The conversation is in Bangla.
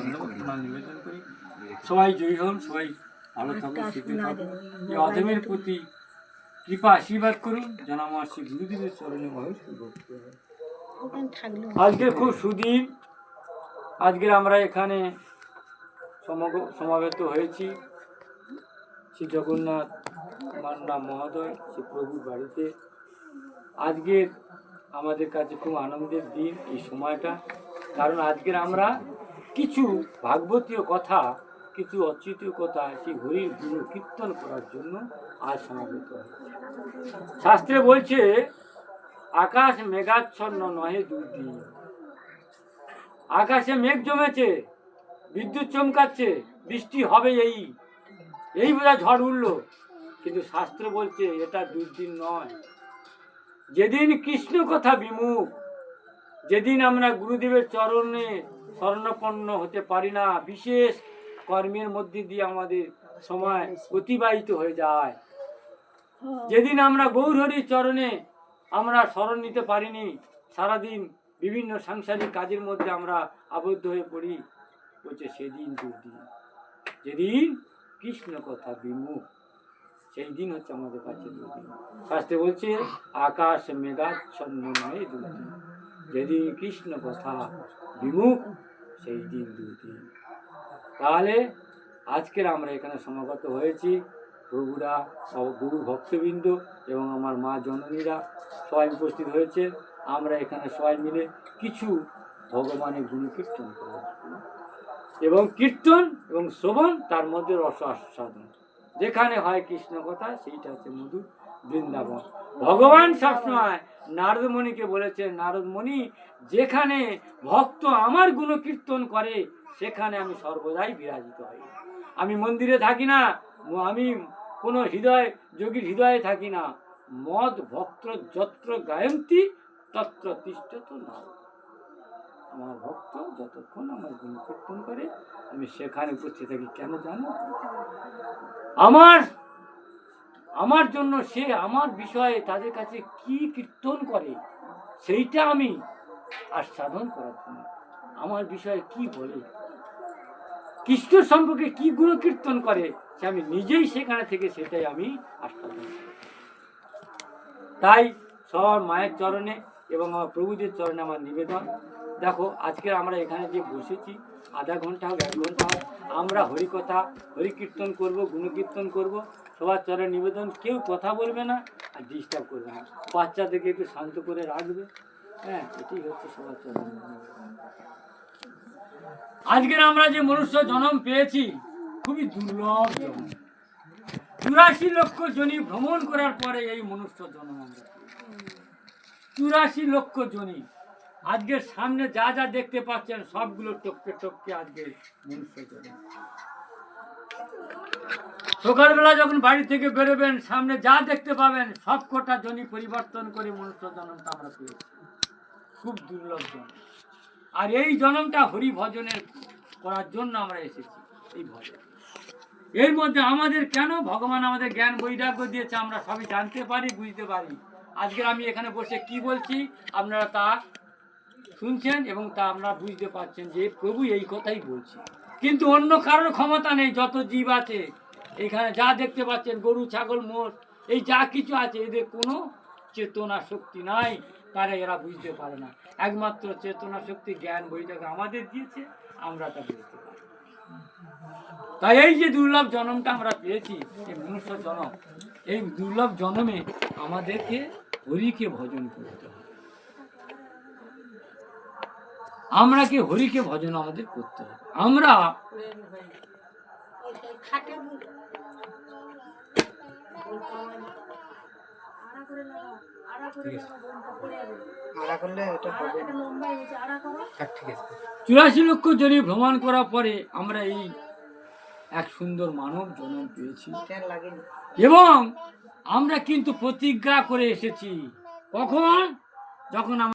করি সবাই জয়ী হন সবাই ভালো থাকুন সুখে থাকুন। এই অধমের প্রতি কৃপা আশীর্বাদ করুন জানামার শ্রী গুরুদেবের চরণে আজকে খুব সুদিন। আজকে আমরা এখানে সমগ- সমাবেত হয়েছি। শ্রী জগন্নাথ মান্না মহোদয় শ্রী প্রভুর বাড়িতে। আজকের আমাদের কাছে খুব আনন্দের দিন এই সময়টা। কারণ আজকের আমরা কিছু ভাগবতীয় কথা, কিছু অচ্যুতীয় কথা সেই হরির গুণ কীর্তন করার জন্য আজ সমাবেত শাস্ত্রে বলছে, আকাশ মেঘাচ্ছন্ন নহে দুর্দিন আকাশে মেঘ জমেছে, বিদ্যুৎ চমকাচ্ছে, বৃষ্টি হবে এই এই বোধহয় ঝড় উঠল। কিন্তু শাস্ত্র বলছে, এটা দুর্দিন নয়। যেদিন কৃষ্ণ কথা বিমুখ যেদিন আমরা গুরুদেবের চরণে স্বর্ণপন্ন হতে পারি না, বিশেষ কর্মের মধ্যে দিয়ে আমাদের সময় অতিবাহিত হয়ে যায়। যেদিন আমরা গৌরহরির চরণে আমরা স্মরণ নিতে পারিনি, সারাদিন বিভিন্ন সাংসারিক কাজের মধ্যে আমরা আবদ্ধ হয়ে পড়ি। বলছে, সেদিন দুর্দিন, যেদিন কৃষ্ণ কথা বিমুখ সেই দিন হচ্ছে আমাদের কাছে দুর্দিন। বলছে, আকাশ মেঘাচ্ছন্ন নয় দুর্দিন। যেদিন কৃষ্ণ কথা বিমুখ, সেই দিন দুর্দিন তাহলে আজকের আমরা এখানে সমাগত হয়েছি। প্রভুরা, সব গুরু ভক্তবৃন্দ এবং আমার মা জননীরা সবাই উপস্থিত হয়েছে। আমরা এখানে সবাই মিলে কিছু ভগবানের গুণ কীর্তন করব। এবং কীর্তন এবং শ্রবণ, তার মধ্যে রস আস্বাদন। যেখানে হয় কৃষ্ণ কথা, সেইটা হচ্ছে মধু বৃন্দাবন। ভগবান সবসময় নারদমণিকে বলেছেন, নারদমণি, যেখানে ভক্ত আমার গুণ কীর্তন করে, সেখানে আমি সর্বদাই বিরাজিত হই। আমি মন্দিরে থাকি না আমি কোনো হৃদয়, যোগীর হৃদয়ে থাকি না। মদ ভক্ত যত্র গায়ন্তী, তত্র তিষ্ঠত না আমার ভক্ত যতক্ষণ আমার গুণ কীর্তন করে, আমি সেখানে উপস্থিত থাকি। কেন জানো? আমার আমার জন্য সে আমার বিষয়ে তাদের কাছে কি কীর্তন করে, সেইটা আমি আস্বাদন করার জন্য আমার বিষয়ে কি বলে, কৃষ্ণ সম্পর্কে কি গুণ কীর্তন করে, সে আমি নিজেই সেখানে থেকে সেটাই আমি আস্বাদন। তাই সবার মায়ের চরণে এবং আমার প্রভুদের চরণে আমার নিবেদন দেখো, আজকে আমরা এখানে যে বসেছি আধা ঘণ্টা হোক এক ঘণ্টা হোক আমরা হরিকথা হরি কীর্তন করব, গুণকীর্তন করব, সবার চরণে নিবেদন, কেউ কথা বলবে না আর ডিস্টার্ব করবে না। বাচ্চাদেরকে একটু শান্ত করে রাখবে। হ্যাঁ এটি হচ্ছে সবার নিবেদন। আজকের আমরা যে মনুষ্য জন্ম পেয়েছি, খুবই দুর্লভ জন্ম। চুরাশি লক্ষ জনি ভ্রমণ করার পরে এই মনুষ্য জন্ম আমরা চুরাশি লক্ষ জনি আজকের সামনে যা যা দেখতে পাচ্ছেন, সবগুলো টপকে টপকে আজকে মনুষ্য জন্ম সকালবেলা যখন বাড়ি থেকে বেরোবেন, সামনে যা দেখতে পাবেন সব কটা জনি পরিবর্তন করে মনুষ্য জন্মটা আমরা পেয়েছি। খুব দুর্লভ জন্ম। আর এই জন্মটা হরি ভজনের করার জন্য আমরা এসেছি, এই ভজন। এর মধ্যে আমাদের কেন ভগবান আমাদের জ্ঞান বৈরাগ্য দিয়েছে আমরা সবই জানতে পারি, বুঝতে পারি। আজকে আমি এখানে বসে কি বলছি? আপনারা তা শুনছেন এবং তা আপনারা বুঝতে পারছেন যে প্রভু এই কথাই বলছে। কিন্তু অন্য কারোর ক্ষমতা নেই, যত জীব আছে। এখানে যা দেখতে পাচ্ছেন, গরু, ছাগল মোষ এই যা কিছু আছে, এদের কোনো চেতনা শক্তি নাই। তারা এরা বুঝতে পারে না। একমাত্র চেতনা শক্তি জ্ঞান বইটাকে আমাদের দিয়েছে, আমরা তা বুঝতে পারি। তাই এই যে দুর্লভ জন্মটা আমরা পেয়েছি, এই মনুষ্য জন্ম, এই দুর্লভ জন্মে আমাদেরকে হরিকে ভজন করতে হবে। আমরা কি হরিকে ভজন আমাদের করতে হবে। আমরা চুরাশি লক্ষ জনি ভ্রমণ করার পরে আমরা এই এক সুন্দর মানব জন্ম পেয়েছি। এবং আমরা কিন্তু প্রতিজ্ঞা করে এসেছি। কখন? যখন আমরা